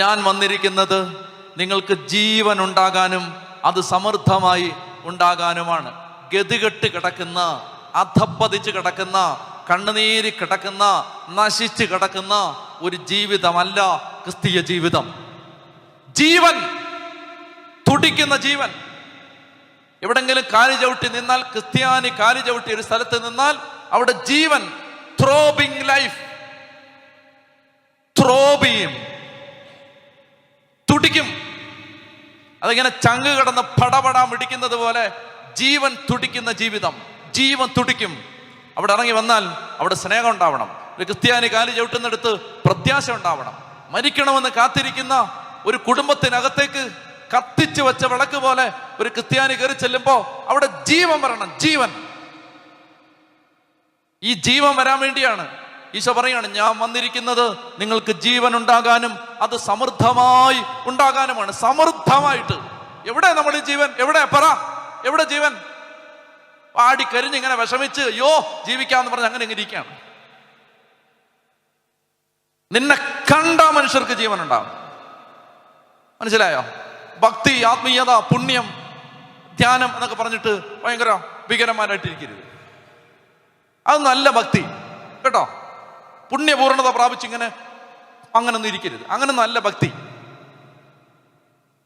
ഞാൻ വന്നിരിക്കുന്നത് നിങ്ങൾക്ക് ജീവൻ ഉണ്ടാകാനും അത് സമൃദ്ധമായി ഉണ്ടാകാനുമാണ്. ഗതികെട്ട് കിടക്കുന്ന അധപ്പതിച്ച് കിടക്കുന്ന കണ്ണുനീരി കിടക്കുന്ന നശിച്ച് കിടക്കുന്ന ഒരു ജീവിതമല്ല ക്രിസ്തീയ ജീവിതം. ജീവൻ തുടിക്കുന്ന ജീവൻ. എവിടെങ്കിലും കാലി ചവിട്ടി നിന്നാൽ ക്രിസ്ത്യാനി കാലി ചവിട്ടി ഒരു സ്ഥലത്ത് നിന്നാൽ അവിടെ ജീവൻ ത്രോബിങ് ലൈഫ് ത്രോബ് ചെയ്യും തുടിക്കും അതിങ്ങനെ ചങ്ക് കിടന്ന് പടപടാ മിടിക്കുന്നത് പോലെ ജീവൻ തുടിക്കുന്ന ജീവിതം. ജീവൻ തുടിക്കും. അവിടെ ഇറങ്ങി വന്നാൽ അവിടെ സ്നേഹം ഉണ്ടാവണം. ഒരു ക്രിസ്ത്യാനി കാലി ചവിട്ടുന്നിടത്ത് പ്രത്യാശ ഉണ്ടാവണം. മരിക്കണമെന്ന് കാത്തിരിക്കുന്ന ഒരു കുടുംബത്തിനകത്തേക്ക് കത്തിച്ചു വെച്ച വിളക്ക് പോലെ ഒരു ക്രിസ്ത്യാനി കയറി ചെല്ലുമ്പോൾ അവിടെ ജീവൻ വരണം. ജീവൻ. ഈ ജീവൻ വരാൻ വേണ്ടിയാണ് ഈശോ പറയാണ് ഞാൻ വന്നിരിക്കുന്നത് നിങ്ങൾക്ക് ജീവൻ ഉണ്ടാകാനും അത് സമൃദ്ധമായി ഉണ്ടാകാനുമാണ്. സമൃദ്ധമായിട്ട്. എവിടെ നമ്മൾ ഈ ജീവൻ? എവിടെ? പറ. എവിടെ ജീവൻ? പാടിക്കരിഞ്ഞ് ഇങ്ങനെ വിഷമിച്ച് യോ ജീവിക്കാന്ന് പറഞ്ഞ് അങ്ങനെ ഇങ്ങനെ ഇരിക്കുകയാണ്. നിന്നെ കണ്ട മനുഷ്യർക്ക് ജീവൻ ഉണ്ടാകും. മനസ്സിലായോ? ഭക്തി ആത്മീയത പുണ്യം ധ്യാനം എന്നൊക്കെ പറഞ്ഞിട്ട് ഭയങ്കര ഭീകരന്മാരായിട്ടിരിക്കരുത് അത് നല്ല ഭക്തി. കേട്ടോ? പുണ്യപൂർണത പ്രാപിച്ചിങ്ങനെ അങ്ങനെ ഒന്നും ഇരിക്കരുത്. അങ്ങനെ നല്ല ഭക്തി.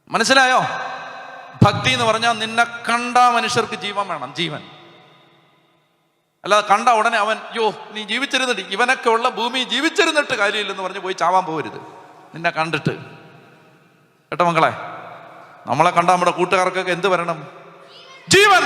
മനസ്സിലായോ? ഭക്തി എന്ന് പറഞ്ഞാൽ നിന്നെ കണ്ട മനുഷ്യർക്ക് ജീവൻ വേണം ജീവൻ. അല്ലാതെ കണ്ട ഉടനെ അവൻ യോ നീ ജീവിച്ചിരുന്നിട്ട് ഇവനൊക്കെ ഉള്ള ഭൂമി ജീവിച്ചിരുന്നിട്ട് കാര്യമില്ലെന്ന് പറഞ്ഞ് പോയി ചാവാൻ പോകരുത്. നിന്നെ കണ്ടിട്ട്. കേട്ടോ മക്കളെ നമ്മളെ കണ്ട നമ്മുടെ കൂട്ടുകാർക്കൊക്കെ എന്ത് വരണം? ജീവൻ!